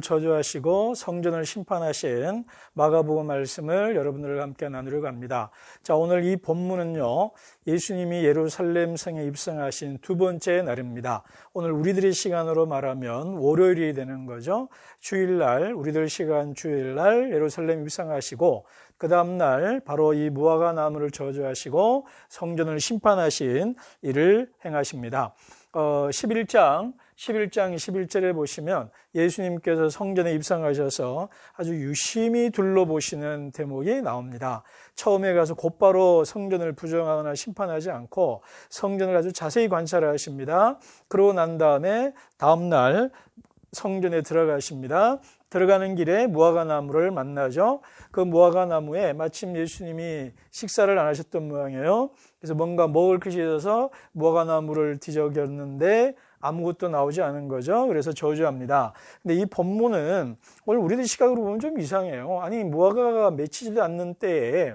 저주하시고 성전을 심판하신 마가복음 말씀을 여러분들과 함께 나누려고 합니다. 자, 오늘 이 본문은요. 예수님이 예루살렘 성에 입성하신 두 번째 날입니다. 오늘 우리들의 시간으로 말하면 월요일이 되는 거죠. 주일날 우리들 시간 주일날 예루살렘 입성하시고 그 다음 날 바로 이 무화과 나무를 저주하시고 성전을 심판하신 일을 행하십니다. 어, 11장 11장 11절에 보시면 예수님께서 성전에 입성하셔서 아주 유심히 둘러보시는 대목이 나옵니다. 처음에 가서 곧바로 성전을 부정하거나 심판하지 않고 성전을 아주 자세히 관찰하십니다. 그러고 난 다음에 다음날 성전에 들어가십니다. 들어가는 길에 무화과 나무를 만나죠. 그 무화과 나무에 마침 예수님이 식사를 안 하셨던 모양이에요. 그래서 뭔가 먹을 것이 있어서 무화과 나무를 뒤적였는데 아무것도 나오지 않은 거죠. 그래서 저주합니다. 근데 이 본문은 오늘 우리들 시각으로 보면 좀 이상해요. 아니 무화과가 맺히지도 않는 때에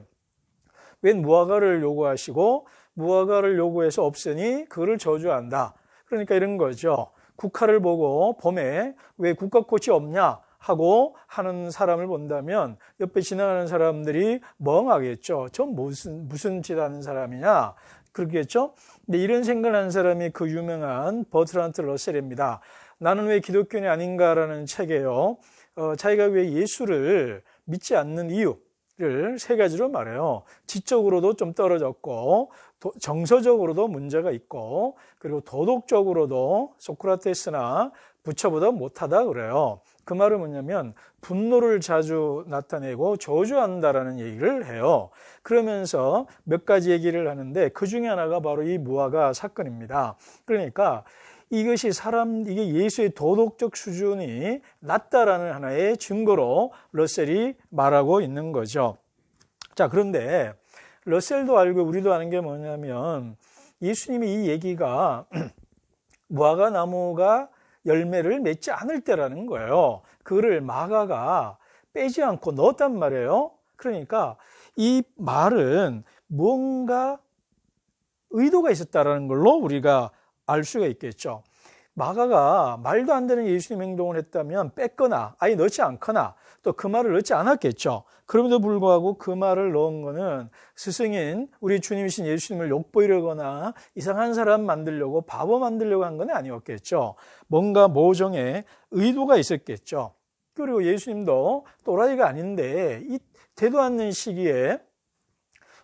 웬 무화과를 요구하시고 무화과를 요구해서 없으니 그거를 저주한다. 그러니까 이런 거죠. 국화를 보고 봄에 왜 국화꽃이 없냐 하고 하는 사람을 본다면 옆에 지나가는 사람들이 멍하겠죠. 저 무슨 무슨 짓 하는 사람이냐 그렇겠죠. 근데 이런 생각을 한 사람이 그 유명한 버트란트 러셀입니다. 나는 왜 기독교인이 아닌가라는 책에요. 어, 자기가 왜 예수를 믿지 않는 이유를 세 가지로 말해요. 지적으로도 좀 떨어졌고, 도, 정서적으로도 문제가 있고, 그리고 도덕적으로도 소크라테스나 부처보다 못하다 그래요. 그 말은 뭐냐면 분노를 자주 나타내고 저주한다라는 얘기를 해요. 그러면서 몇 가지 얘기를 하는데 그 중에 하나가 바로 이 무화과 사건입니다. 그러니까 이것이 사람, 이게 예수의 도덕적 수준이 낮다라는 하나의 증거로 러셀이 말하고 있는 거죠. 자, 그런데 러셀도 알고 우리도 아는 게 뭐냐면 예수님이 이 얘기가 무화과 나무가 열매를 맺지 않을 때라는 거예요. 그를 마가가 빼지 않고 넣었단 말이에요. 그러니까 이 말은 뭔가 의도가 있었다라는 걸로 우리가 알 수가 있겠죠. 마가가 말도 안 되는 예수님 행동을 했다면 뺐거나 아예 넣지 않거나 또 그 말을 넣지 않았겠죠. 그럼에도 불구하고 그 말을 넣은 거는 스승인 우리 주님이신 예수님을 욕보이려거나 이상한 사람 만들려고 바보 만들려고 한 건 아니었겠죠. 뭔가 모종의 의도가 있었겠죠. 그리고 예수님도 또라이가 아닌데 이 되도 않는 시기에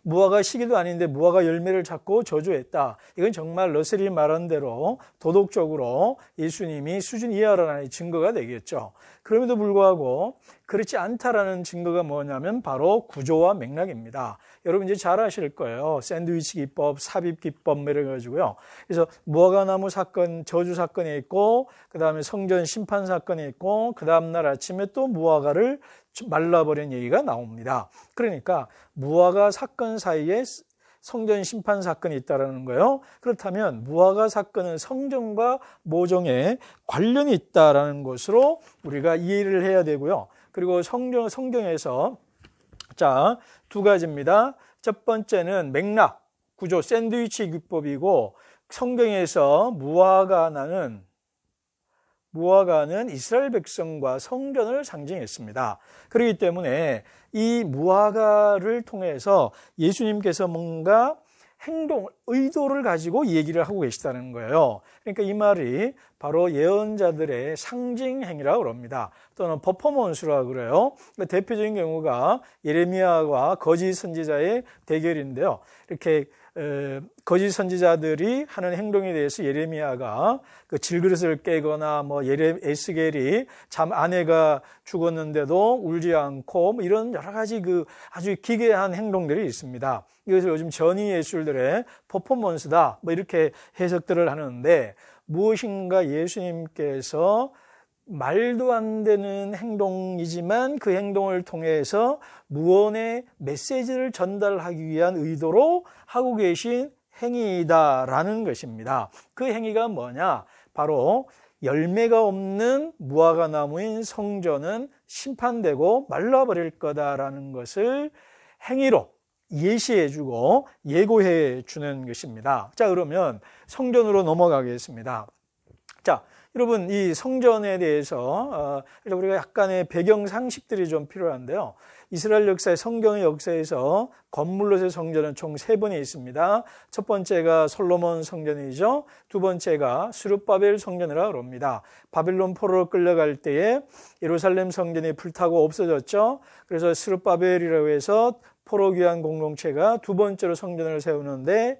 무화과 시기도 아닌데 무화과 열매를 찾고 저주했다. 이건 정말 러셀이 말한 대로 도덕적으로 예수님이 수준 이하라는 증거가 되겠죠. 그럼에도 불구하고 그렇지 않다라는 증거가 뭐냐면 바로 구조와 맥락입니다. 여러분 이제 잘 아실 거예요. 샌드위치 기법, 삽입 기법 뭐 이래 가지고요. 그래서 무화과나무 사건, 저주 사건이 있고 그다음에 성전 심판 사건이 있고 그다음 날 아침에 또 무화과를 말라버린 얘기가 나옵니다. 그러니까 무화과 사건 사이에 성전 심판 사건이 있다라는 거예요. 그렇다면 무화과 사건은 성전과 모종에 관련이 있다라는 것으로 우리가 이해를 해야 되고요. 그리고 성경 성경에서 자, 두 가지입니다. 첫 번째는 맥락, 구조, 샌드위치 기법이고 성경에서 무화과나는 무화과는 이스라엘 백성과 성전을 상징했습니다. 그렇기 때문에 이 무화과를 통해서 예수님께서 뭔가 행동, 의도를 가지고 얘기를 하고 계시다는 거예요. 그러니까 이 말이 바로 예언자들의 상징 행위라고 그럽니다. 또는 퍼포먼스라고 그래요. 대표적인 경우가 예레미야와 거짓 선지자의 대결인데요. 이렇게 거짓 선지자들이 하는 행동에 대해서 예레미야가 그 질그릇을 깨거나 뭐 예레 에스겔이 참 아내가 죽었는데도 울지 않고 뭐 이런 여러 가지 그 아주 기괴한 행동들이 있습니다. 이것을 요즘 전위 예술들의 퍼포먼스다 뭐 이렇게 해석들을 하는데 무엇인가 예수님께서 말도 안 되는 행동이지만 그 행동을 통해서 무언의 메시지를 전달하기 위한 의도로 하고 계신 행위다라는 것입니다. 그 행위가 뭐냐? 바로 열매가 없는 무화과 나무인 성전은 심판되고 말라버릴 거다라는 것을 행위로 예시해 주고 예고해 주는 것입니다. 자, 그러면 성전으로 넘어가겠습니다. 자, 여러분 이 성전에 대해서 어, 우리가 약간의 배경 상식들이 좀 필요한데요. 이스라엘 역사의 성경의 역사에서 건물로서의 성전은 총 세 번이 있습니다. 첫 번째가 솔로몬 성전이죠. 두 번째가 수르바벨 성전이라고 합니다. 바빌론 포로로 끌려갈 때에 예루살렘 성전이 불타고 없어졌죠. 그래서 수르바벨이라고 해서 포로 귀환 공동체가 두 번째로 성전을 세우는데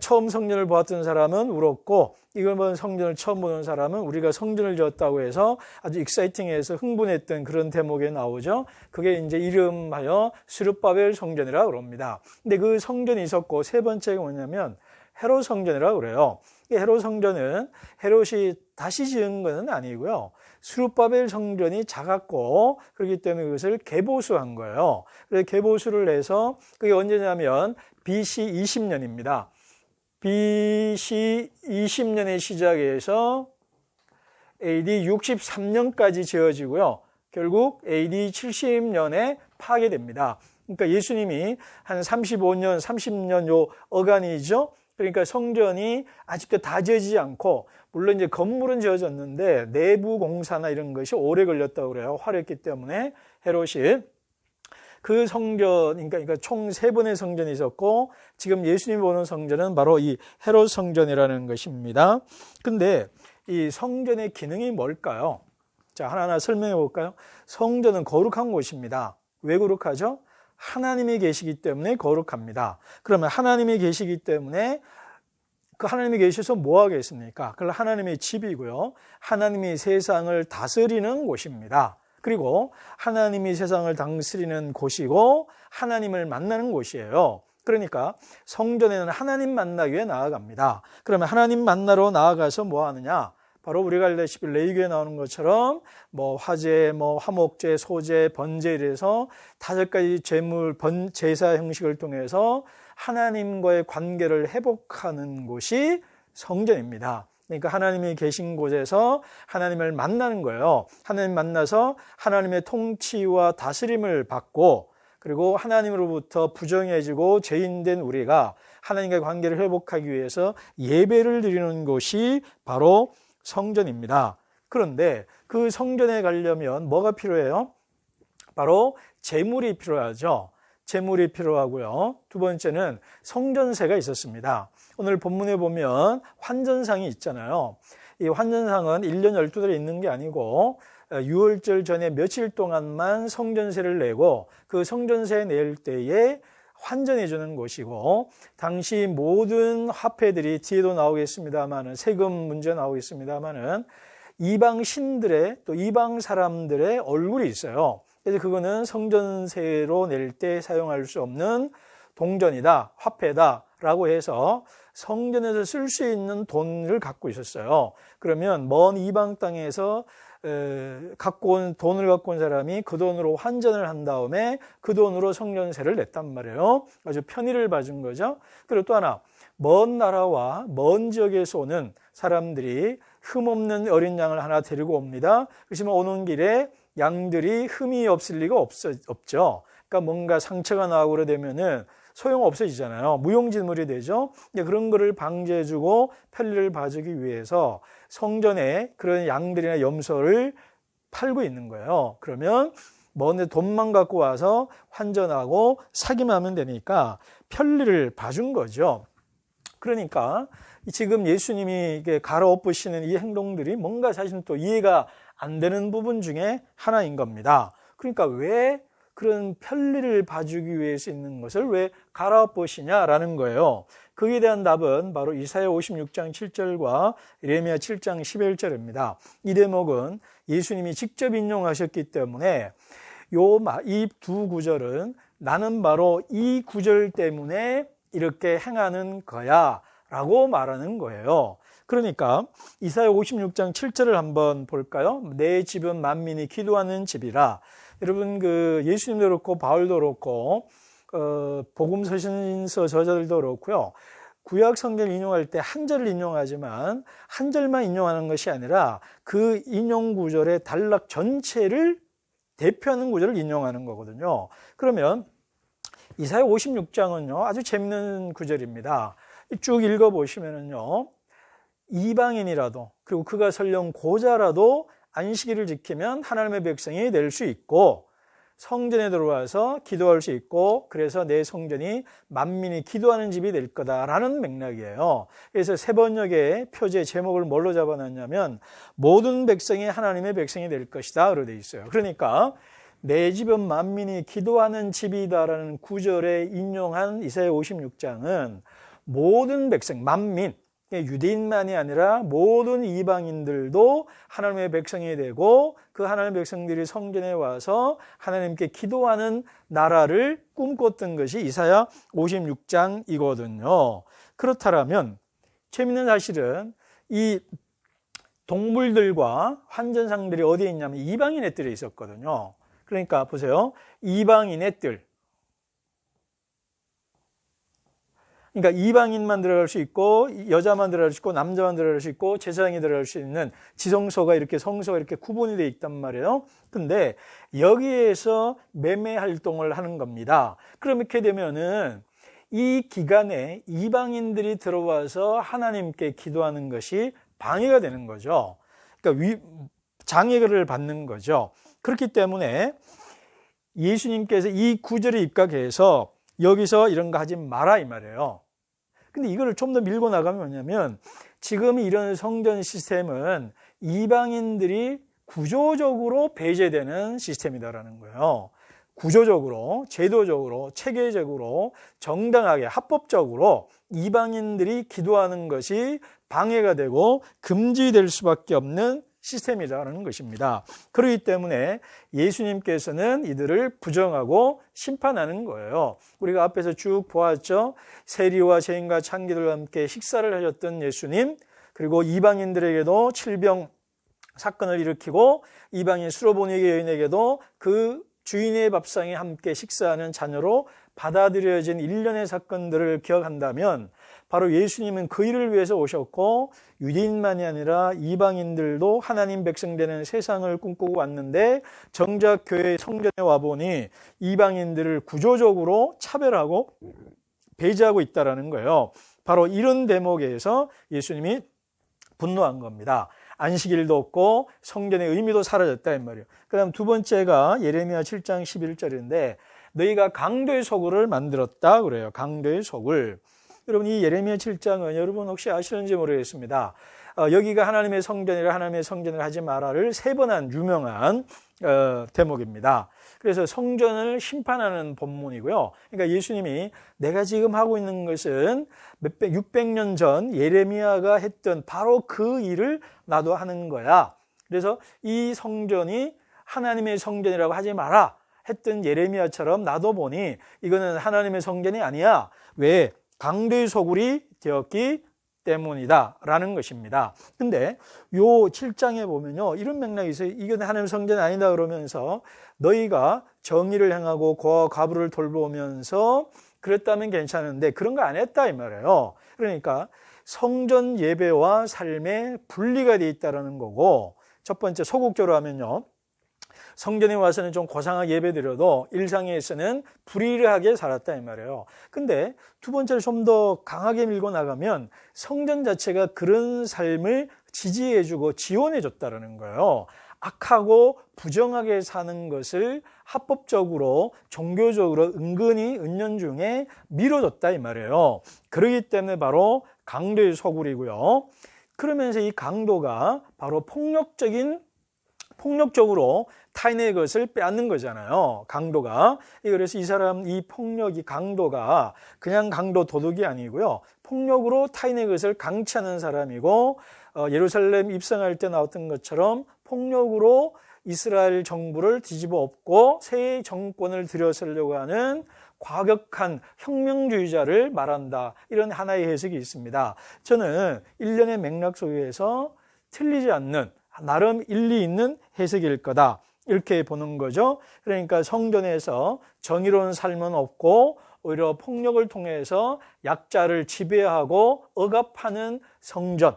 처음 성전을 보았던 사람은 울었고 이걸 본 성전을 처음 보는 사람은 우리가 성전을 지었다고 해서 아주 익사이팅해서 흥분했던 그런 대목에 나오죠. 그게 이제 이름하여 수르바벨 성전이라고 그럽니다. 근데 그 성전이 있었고 세 번째가 뭐냐면 헤롯 성전이라고 그래요. 이 헤롯 성전은 헤롯이 다시 지은 것은 아니고요. 수르바벨 성전이 작았고 그렇기 때문에 그것을 개보수한 거예요. 그래서 개보수를 해서 그게 언제냐면 BC 20년입니다. BC 20년에 시작해서 AD 63년까지 지어지고요. 결국 AD 70년에 파괴됩니다. 그러니까 예수님이 한 35년, 30년 요 어간이죠. 그러니까 성전이 아직도 다 지어지지 않고 물론 이제 건물은 지어졌는데 내부 공사나 이런 것이 오래 걸렸다고 그래요. 화렸기 때문에 헤롯이 그 성전, 그러니까, 그러니까 총 세 번의 성전이 있었고, 지금 예수님이 보는 성전은 바로 이 헤롯 성전이라는 것입니다. 근데 이 성전의 기능이 뭘까요? 자, 하나하나 설명해 볼까요? 성전은 거룩한 곳입니다. 왜 거룩하죠? 하나님이 계시기 때문에 거룩합니다. 그러면 하나님이 계시기 때문에 그 하나님이 계셔서 뭐 하겠습니까? 그걸 하나님의 집이고요. 하나님이 세상을 다스리는 곳입니다. 그리고 하나님이 세상을 다스리는 곳이고 하나님을 만나는 곳이에요. 그러니까 성전에는 하나님 만나기 위해 나아갑니다. 그러면 하나님 만나러 나아가서 뭐 하느냐? 바로 우리가 알다시피 레이기에 나오는 것처럼 뭐 화재, 뭐 화목제, 소재, 번제 이래서 다섯 가지 제물, 번, 제사 형식을 통해서 하나님과의 관계를 회복하는 곳이 성전입니다. 그러니까 하나님이 계신 곳에서 하나님을 만나는 거예요. 하나님 만나서 하나님의 통치와 다스림을 받고 그리고 하나님으로부터 부정해지고 죄인된 우리가 하나님과의 관계를 회복하기 위해서 예배를 드리는 곳이 바로 성전입니다. 그런데 그 성전에 가려면 뭐가 필요해요? 바로 재물이 필요하죠. 재물이 필요하고요. 두 번째는 성전세가 있었습니다. 오늘 본문에 보면 환전상이 있잖아요. 이 환전상은 1년 12달에 있는 게 아니고 6월절 전에 며칠 동안만 성전세를 내고 그 성전세 낼 때에 환전해 주는 곳이고 당시 모든 화폐들이 뒤에도 나오겠습니다만은 세금 문제 나오겠습니다만은 이방 신들의 또 이방 사람들의 얼굴이 있어요. 그래서 그거는 성전세로 낼 때 사용할 수 없는 동전이다, 화폐다라고 해서 성전에서 쓸 수 있는 돈을 갖고 있었어요. 그러면 먼 이방 땅에서 갖고 온 돈을 갖고 온 사람이 그 돈으로 환전을 한 다음에 그 돈으로 성전세를 냈단 말이에요. 아주 편의를 봐준 거죠. 그리고 또 하나 먼 나라와 먼 지역에서 오는 사람들이 흠없는 어린 양을 하나 데리고 옵니다. 그렇지만 오는 길에 양들이 흠이 없을 리가 없어, 없죠. 그러니까 뭔가 상처가 나고 그러 되면은 소용 없어지잖아요. 무용지물이 되죠. 그런 거를 방지해주고 편리를 봐주기 위해서 성전에 그런 양들이나 염소를 팔고 있는 거예요. 그러면 먼데 돈만 갖고 와서 환전하고 사기만 하면 되니까 편리를 봐준 거죠. 그러니까 지금 예수님이 갈아엎으시는 이 행동들이 뭔가 사실 또 이해가 안 되는 부분 중에 하나인 겁니다. 그러니까 왜 그런 편리를 봐주기 위해서 있는 것을 왜 갈아엎으시냐라는 거예요. 거기에 대한 답은 바로 이사야 56장 7절과 이레미야 7장 11절입니다. 이 대목은 예수님이 직접 인용하셨기 때문에 이 두 구절은 나는 바로 이 구절 때문에 이렇게 행하는 거야 라고 말하는 거예요. 그러니까 이사야 56장 7절을 한번 볼까요? 내 집은 만민이 기도하는 집이라. 여러분 그 예수님도 그렇고 바울도 그렇고 어, 복음 서신서 저자들도 그렇고요. 구약 성경을 인용할 때 한 절을 인용하지만 한 절만 인용하는 것이 아니라 그 인용 구절의 단락 전체를 대표하는 구절을 인용하는 거거든요. 그러면 이사야 56장은요 아주 재밌는 구절입니다. 쭉 읽어 보시면은요 이방인이라도 그리고 그가 설령 고자라도 안식일을 지키면 하나님의 백성이 될 수 있고 성전에 들어와서 기도할 수 있고 그래서 내 성전이 만민이 기도하는 집이 될 거다라는 맥락이에요. 그래서 세 번역의 표제 제목을 뭘로 잡아놨냐면 모든 백성이 하나님의 백성이 될 것이다로 돼 있어요. 그러니까 내 집은 만민이 기도하는 집이다라는 구절에 인용한 이사야 56장은 모든 백성, 만민, 유대인만이 아니라 모든 이방인들도 하나님의 백성이 되고 그 하나님의 백성들이 성전에 와서 하나님께 기도하는 나라를 꿈꿨던 것이 이사야 56장이거든요. 그렇다면 재밌는 사실은 이 동물들과 환전상들이 어디에 있냐면 이방인의 뜰에 있었거든요. 그러니까 보세요. 이방인의 뜰. 그러니까 이방인만 들어갈 수 있고 여자만 들어갈 수 있고 남자만 들어갈 수 있고 제사장이 들어갈 수 있는 지성소가 이렇게 성소가 이렇게 구분이 돼 있단 말이에요. 근데 여기에서 매매 활동을 하는 겁니다. 그렇게 되면은 이 기간에 이방인들이 들어와서 하나님께 기도하는 것이 방해가 되는 거죠. 그러니까 위, 장애를 받는 거죠. 그렇기 때문에 예수님께서 이 구절에 입각해서 여기서 이런 거 하지 마라 이 말이에요. 근데 이거를 좀 더 밀고 나가면 뭐냐면 지금 이런 성전 시스템은 이방인들이 구조적으로 배제되는 시스템이다라는 거예요. 구조적으로, 제도적으로, 체계적으로, 정당하게, 합법적으로 이방인들이 기도하는 것이 방해가 되고 금지될 수밖에 없는 시스템이라는 것입니다. 그렇기 때문에 예수님께서는 이들을 부정하고 심판하는 거예요. 우리가 앞에서 쭉 보았죠. 세리와 죄인과 창기들과 함께 식사를 하셨던 예수님, 그리고 이방인들에게도 칠병 사건을 일으키고 이방인 수로보니게 여인에게도 그 주인의 밥상에 함께 식사하는 자녀로 받아들여진 일련의 사건들을 기억한다면 바로 예수님은 그 일을 위해서 오셨고 유대인만이 아니라 이방인들도 하나님 백성 되는 세상을 꿈꾸고 왔는데 정작 교회 성전에 와 보니 이방인들을 구조적으로 차별하고 배제하고 있다라는 거예요. 바로 이런 대목에서 예수님이 분노한 겁니다. 안식일도 없고 성전의 의미도 사라졌다 이 말이에요. 그다음 두 번째가 예레미야 7장 11절인데 너희가 강도의 소굴을 만들었다 그래요. 강도의 소굴. 여러분 이 예레미야 7장은 여러분 혹시 아시는지 모르겠습니다. 어, 여기가 하나님의 성전이라 하나님의 성전을 하지 마라를 세 번 한 유명한 어, 대목입니다. 그래서 성전을 심판하는 본문이고요. 그러니까 예수님이 내가 지금 하고 있는 것은 몇백, 600년 전 예레미야가 했던 바로 그 일을 나도 하는 거야. 그래서 이 성전이 하나님의 성전이라고 하지 마라 했던 예레미야처럼 나도 보니 이거는 하나님의 성전이 아니야. 왜? 강도의 소굴이 되었기 때문이다 라는 것입니다. 근데 요 7장에 보면요. 이런 맥락이 있어요. 이건 하나님 성전이 아니다 그러면서 너희가 정의를 행하고 고와 과부를 돌보면서 그랬다면 괜찮은데 그런 거 안 했다 이 말이에요. 그러니까 성전 예배와 삶의 분리가 돼 있다라는 거고 첫 번째 소극적으로 하면요. 성전에 와서는 좀 고상하게 예배드려도 일상에서는 불의하게 살았다 이 말이에요. 근데 두 번째로 좀 더 강하게 밀고 나가면 성전 자체가 그런 삶을 지지해주고 지원해줬다라는 거예요. 악하고 부정하게 사는 것을 합법적으로 종교적으로 은근히 은연중에 밀어줬다 이 말이에요. 그러기 때문에 바로 강도의 소굴이고요. 그러면서 이 강도가 바로 폭력적인 폭력적으로 타인의 것을 빼앗는 거잖아요. 강도가. 그래서 이 사람, 이 폭력이 강도가 그냥 강도 도둑이 아니고요. 폭력으로 타인의 것을 강취하는 사람이고, 어, 예루살렘 입성할 때 나왔던 것처럼 폭력으로 이스라엘 정부를 뒤집어 엎고 새 정권을 들여서려고 하는 과격한 혁명주의자를 말한다. 이런 하나의 해석이 있습니다. 저는 일련의 맥락 속에서 틀리지 않는 나름 일리 있는 해석일 거다. 이렇게 보는 거죠. 그러니까 성전에서 정의로운 삶은 없고 오히려 폭력을 통해서 약자를 지배하고 억압하는 성전.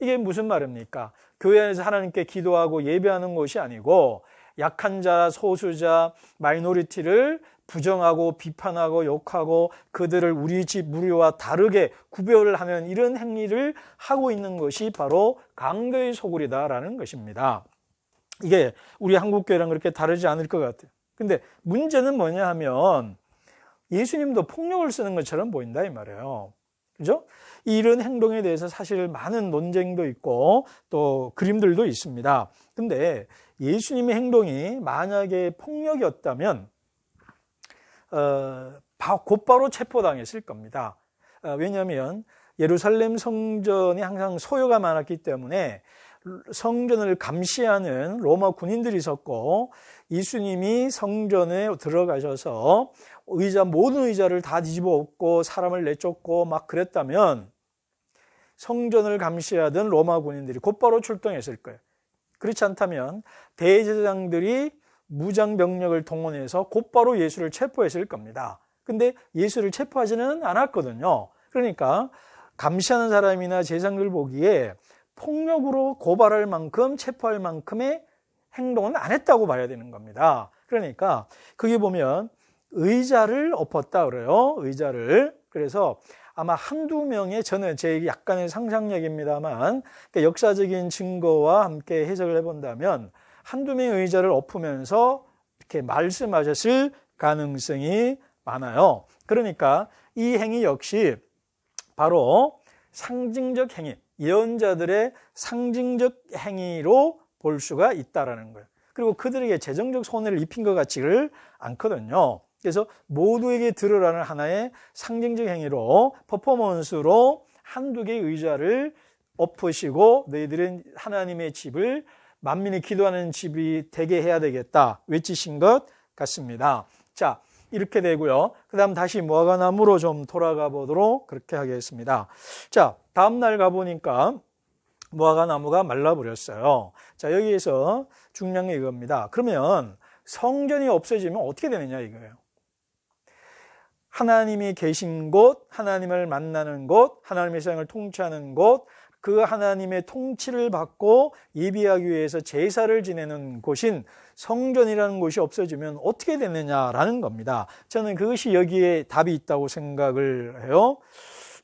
이게 무슨 말입니까? 교회 안에서 하나님께 기도하고 예배하는 곳이 아니고 약한 자, 소수자, 마이노리티를 부정하고 비판하고 욕하고 그들을 우리 집 무리와 다르게 구별을 하는 이런 행위를 하고 있는 것이 바로 강도의 소굴이다라는 것입니다. 이게 우리 한국 교회랑 그렇게 다르지 않을 것 같아요. 근데 문제는 뭐냐 하면 예수님도 폭력을 쓰는 것처럼 보인다 이 말이에요. 그죠? 이런 행동에 대해서 사실 많은 논쟁도 있고 또 그림들도 있습니다. 근데 예수님의 행동이 만약에 폭력이었다면 어, 곧바로 체포당했을 겁니다. 어, 왜냐하면 예루살렘 성전이 항상 소요가 많았기 때문에 성전을 감시하는 로마 군인들이 있었고 예수님이 성전에 들어가셔서 의자 모든 의자를 다 뒤집어 엎고 사람을 내쫓고 막 그랬다면 성전을 감시하던 로마 군인들이 곧바로 출동했을 거예요. 그렇지 않다면 대제사장들이 무장 병력을 동원해서 곧바로 예수를 체포했을 겁니다. 근데 예수를 체포하지는 않았거든요. 그러니까 감시하는 사람이나 제사장들 보기에 폭력으로 고발할 만큼 체포할 만큼의 행동은 안 했다고 봐야 되는 겁니다. 그러니까 그게 보면 의자를 엎었다 그래요. 의자를. 그래서 아마 한두 명의 저는 제 약간의 상상력입니다만 그러니까 역사적인 증거와 함께 해석을 해본다면 한두 명의 의자를 엎으면서 이렇게 말씀하셨을 가능성이 많아요. 그러니까 이 행위 역시 바로 상징적 행위, 예언자들의 상징적 행위로 볼 수가 있다라는 거예요. 그리고 그들에게 재정적 손해를 입힌 것 같지를 않거든요. 그래서 모두에게 들으라는 하나의 상징적 행위로 퍼포먼스로 한두 개의 의자를 엎으시고 너희들은 하나님의 집을 만민이 기도하는 집이 되게 해야 되겠다 외치신 것 같습니다. 자, 이렇게 되고요. 그 다음 다시 무화과 나무로 좀 돌아가 보도록 그렇게 하겠습니다. 자, 다음날 가보니까 무화과 나무가 말라버렸어요. 자, 여기에서 중요한 게 이겁니다. 그러면 성전이 없어지면 어떻게 되느냐 이거예요. 하나님이 계신 곳, 하나님을 만나는 곳, 하나님의 세상을 통치하는 곳, 그 하나님의 통치를 받고 예비하기 위해서 제사를 지내는 곳인 성전이라는 곳이 없어지면 어떻게 되느냐라는 겁니다. 저는 그것이 여기에 답이 있다고 생각을 해요.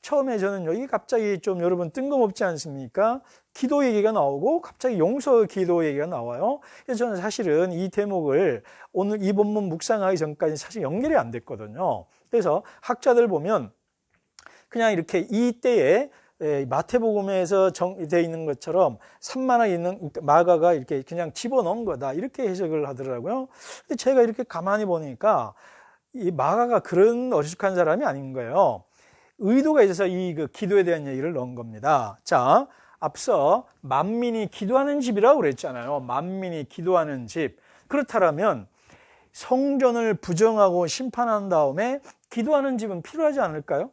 처음에 저는 여기 갑자기 좀 여러분 뜬금없지 않습니까? 기도 얘기가 나오고 갑자기 용서 기도 얘기가 나와요. 그래서 저는 사실은 이 대목을 오늘 이 본문 묵상하기 전까지 사실 연결이 안 됐거든요. 그래서 학자들 보면 그냥 이렇게 이 때에 마태복음에서 정되어 있는 것처럼 산만하게 있는 마가가 이렇게 그냥 집어넣은 거다 이렇게 해석을 하더라고요. 근데 제가 이렇게 가만히 보니까 이 마가가 그런 어리숙한 사람이 아닌 거예요. 의도가 있어서 이 그 기도에 대한 얘기를 넣은 겁니다. 자, 앞서 만민이 기도하는 집이라고 그랬잖아요. 만민이 기도하는 집. 그렇다면 성전을 부정하고 심판한 다음에 기도하는 집은 필요하지 않을까요?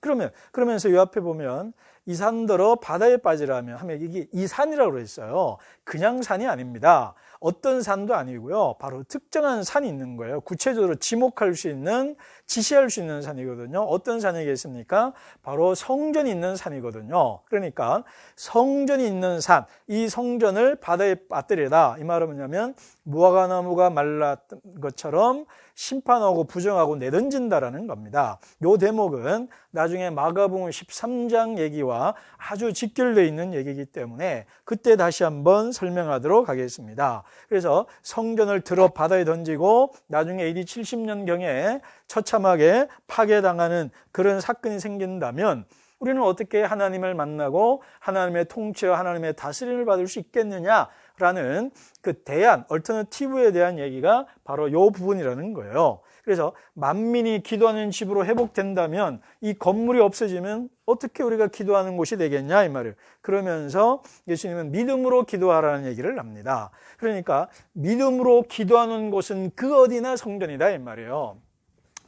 그러면 그러면서 이 앞에 보면 이 산더러 바다에 빠지라면 하면 이게 이 산이라고 그랬어요. 그냥 산이 아닙니다. 어떤 산도 아니고요. 바로 특정한 산이 있는 거예요. 구체적으로 지목할 수 있는, 지시할 수 있는 산이거든요. 어떤 산이겠습니까? 바로 성전이 있는 산이거든요. 그러니까 성전이 있는 산, 이 성전을 바다에 빠뜨리다. 이 말은 뭐냐면 무화과나무가 말랐던 것처럼 심판하고 부정하고 내던진다라는 겁니다. 요 대목은 나중에 마가복음 13장 얘기와 아주 직결되어 있는 얘기이기 때문에 그때 다시 한번 설명하도록 하겠습니다. 그래서 성전을 들어 바다에 던지고 나중에 AD 70년경에 처참하게 파괴당하는 그런 사건이 생긴다면 우리는 어떻게 하나님을 만나고 하나님의 통치와 하나님의 다스림을 받을 수 있겠느냐 라는 그 대안, 얼터너티브에 대한 얘기가 바로 이 부분이라는 거예요. 그래서 만민이 기도하는 집으로 회복된다면 이 건물이 없어지면 어떻게 우리가 기도하는 곳이 되겠냐 이 말이에요. 그러면서 예수님은 믿음으로 기도하라는 얘기를 합니다. 그러니까 믿음으로 기도하는 곳은 그 어디나 성전이다 이 말이에요.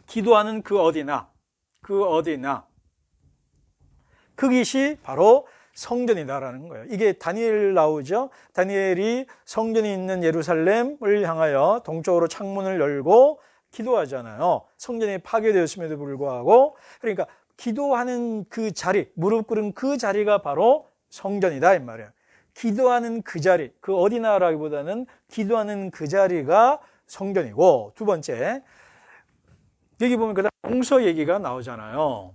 기도하는 그 어디나 그 어디나 그것이 바로 성전이다라는 거예요. 이게 다니엘 나오죠. 다니엘이 성전이 있는 예루살렘을 향하여 동쪽으로 창문을 열고 기도하잖아요. 성전이 파괴되었음에도 불구하고 그러니까 기도하는 그 자리, 무릎 꿇은 그 자리가 바로 성전이다 이 말이에요. 기도하는 그 자리, 그 어디나라기보다는 기도하는 그 자리가 성전이고 두 번째 여기 보면 그다음 용서 얘기가 나오잖아요.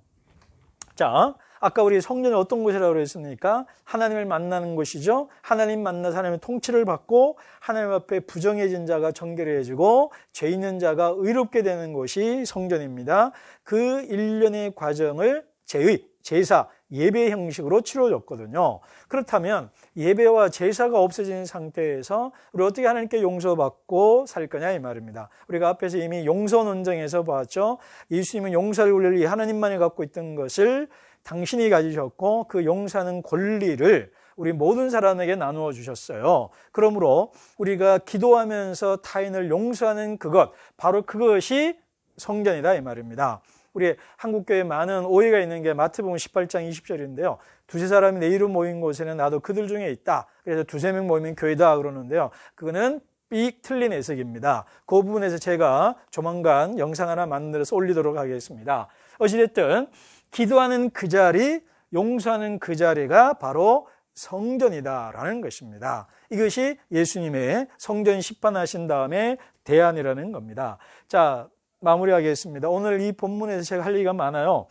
자, 아까 우리 성전이 어떤 곳이라고 그랬습니까? 하나님을 만나는 곳이죠. 하나님 만나서 하나님의 통치를 받고 하나님 앞에 부정해진 자가 정결해지고 죄 있는 자가 의롭게 되는 곳이 성전입니다. 그 일련의 과정을 제의, 제사, 예배 형식으로 치러졌거든요. 그렇다면 예배와 제사가 없어진 상태에서 우리 어떻게 하나님께 용서받고 살 거냐 이 말입니다. 우리가 앞에서 이미 용서 논쟁에서 봤죠. 예수님은 용서를 권리를 하나님만이 갖고 있던 것을 당신이 가지셨고 그 용서하는 권리를 우리 모든 사람에게 나누어 주셨어요. 그러므로 우리가 기도하면서 타인을 용서하는 그것, 바로 그것이 성전이다 이 말입니다. 우리 한국교회 많은 오해가 있는 게 마태복음 18장 20절인데요. 두세 사람이 내 이름 모인 곳에는 나도 그들 중에 있다. 그래서 두세 명 모이면 교회다 그러는데요. 그거는 삑 틀린 해석입니다. 그 부분에서 제가 조만간 영상 하나 만들어서 올리도록 하겠습니다. 어찌됐든 기도하는 그 자리, 용서하는 그 자리가 바로 성전이다라는 것입니다. 이것이 예수님의 성전 심판하신 다음에 대안이라는 겁니다. 자, 마무리하겠습니다. 오늘 이 본문에서 제가 할 얘기가 많아요.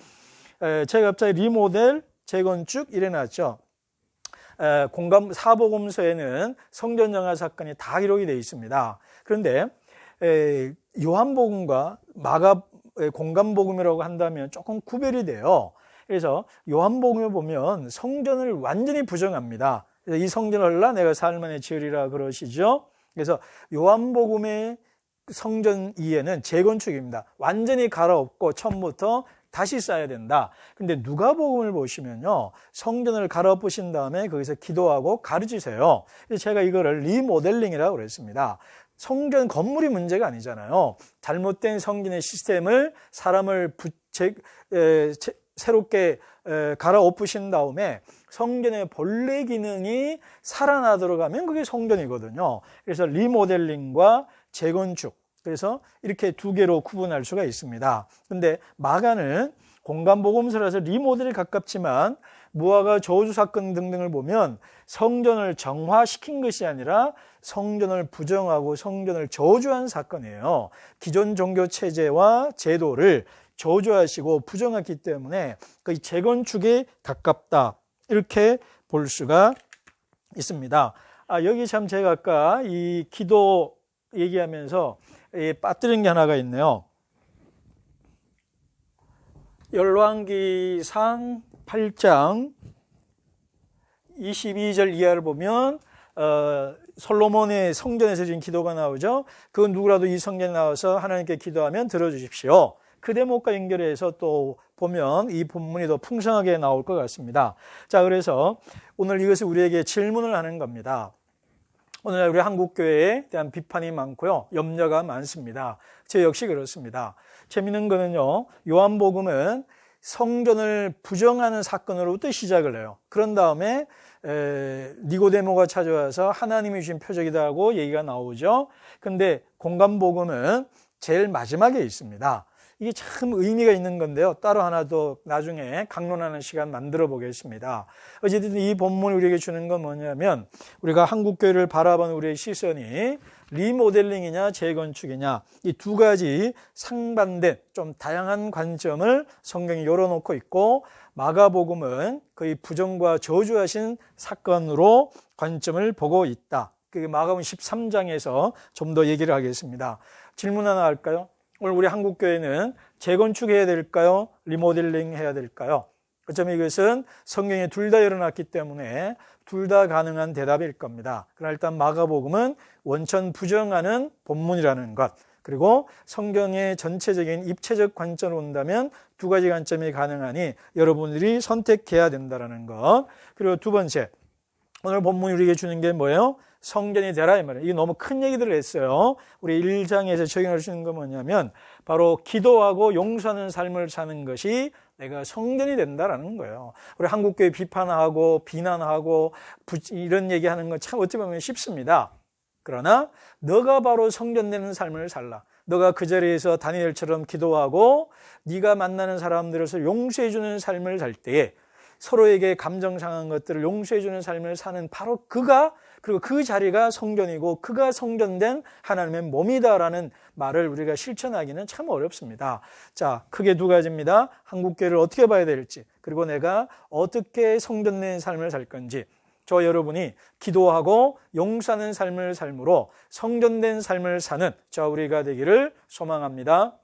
제가 갑자기 리모델, 재건축 이래놨죠. 공감 사복음서에는 성전 정화 사건이 다 기록이 되어 있습니다. 그런데 요한복음과 마가 공감복음이라고 한다면 조금 구별이 돼요. 그래서 요한복음을 보면 성전을 완전히 부정합니다. 이 성전을 라 내가 살만에 지으리라 그러시죠. 그래서 요한복음의 성전 이해는 재건축입니다. 완전히 갈아엎고 처음부터 다시 쌓아야 된다. 근데 누가복음을 보시면요. 성전을 갈아엎으신 다음에 거기서 기도하고 가르치세요. 제가 이거를 리모델링이라고 그랬습니다. 성전 건물이 문제가 아니잖아요. 잘못된 성전의 시스템을 사람을 부채, 에, 새롭게 에, 갈아엎으신 다음에 성전의 본래 기능이 살아나도록 하면 그게 성전이거든요. 그래서 리모델링과 재건축. 그래서 이렇게 두 개로 구분할 수가 있습니다. 근데 마가는 공간보검서라서 리모델에 가깝지만 무화과 저주 사건 등등을 보면 성전을 정화시킨 것이 아니라 성전을 부정하고 성전을 저주한 사건이에요. 기존 종교 체제와 제도를 저주하시고 부정했기 때문에 그 재건축에 가깝다. 이렇게 볼 수가 있습니다. 아, 여기 참 제가 아까 이 기도 얘기하면서 빠뜨린 게 하나가 있네요. 열왕기상 8장 22절 이하를 보면 어, 솔로몬의 성전에서 지은 기도가 나오죠. 그건 누구라도 이 성전에 나와서 하나님께 기도하면 들어주십시오. 그 대목과 연결해서 또 보면 이 본문이 더 풍성하게 나올 것 같습니다. 자, 그래서 오늘 이것을 우리에게 질문을 하는 겁니다. 오늘날 우리 한국교회에 대한 비판이 많고요. 염려가 많습니다. 저 역시 그렇습니다. 재미있는 거는요. 요한복음은 성전을 부정하는 사건으로부터 시작을 해요. 그런 다음에 에, 니고데모가 찾아와서 하나님이 주신 표적이다 하고 얘기가 나오죠. 근데 공간복음은 제일 마지막에 있습니다. 이게 참 의미가 있는 건데요. 따로 하나 더 나중에 강론하는 시간 만들어 보겠습니다. 어쨌든 이 본문이 우리에게 주는 건 뭐냐면 우리가 한국교회를 바라보는 우리의 시선이 리모델링이냐 재건축이냐 이 두 가지 상반된 좀 다양한 관점을 성경이 열어놓고 있고 마가복음은 거의 부정과 저주하신 사건으로 관점을 보고 있다. 그게 마가복음 13장에서 좀 더 얘기를 하겠습니다. 질문 하나 할까요? 오늘 우리 한국교회는 재건축해야 될까요? 리모델링 해야 될까요? 어쩌면 이것은 성경에 둘 다 열어놨기 때문에 둘 다 가능한 대답일 겁니다. 그러나 일단 마가복음은 원천 부정하는 본문이라는 것, 그리고 성경의 전체적인 입체적 관점으로 본다면 두 가지 관점이 가능하니 여러분들이 선택해야 된다는 것. 그리고 두 번째, 오늘 본문이 우리에게 주는 게 뭐예요? 성전이 되라 이 말이에요. 이게 너무 큰 얘기들을 했어요. 우리 1장에서 적용할 수 있는 건 뭐냐면 바로 기도하고 용서하는 삶을 사는 것이 내가 성전이 된다라는 거예요. 우리 한국교회 비판하고 비난하고 이런 얘기하는 건 참 어찌 보면 쉽습니다. 그러나 너가 바로 성전되는 삶을 살라. 너가 그 자리에서 다니엘처럼 기도하고 네가 만나는 사람들에서 용서해 주는 삶을 살 때에 서로에게 감정 상한 것들을 용서해 주는 삶을 사는 바로 그가 그리고 그 자리가 성전이고 그가 성전된 하나님의 몸이다라는 말을 우리가 실천하기는 참 어렵습니다. 자, 크게 두 가지입니다. 한국교회를 어떻게 봐야 될지, 그리고 내가 어떻게 성전된 삶을 살 건지, 저 여러분이 기도하고 용서하는 삶을 삶으로 성전된 삶을 사는 저 우리가 되기를 소망합니다.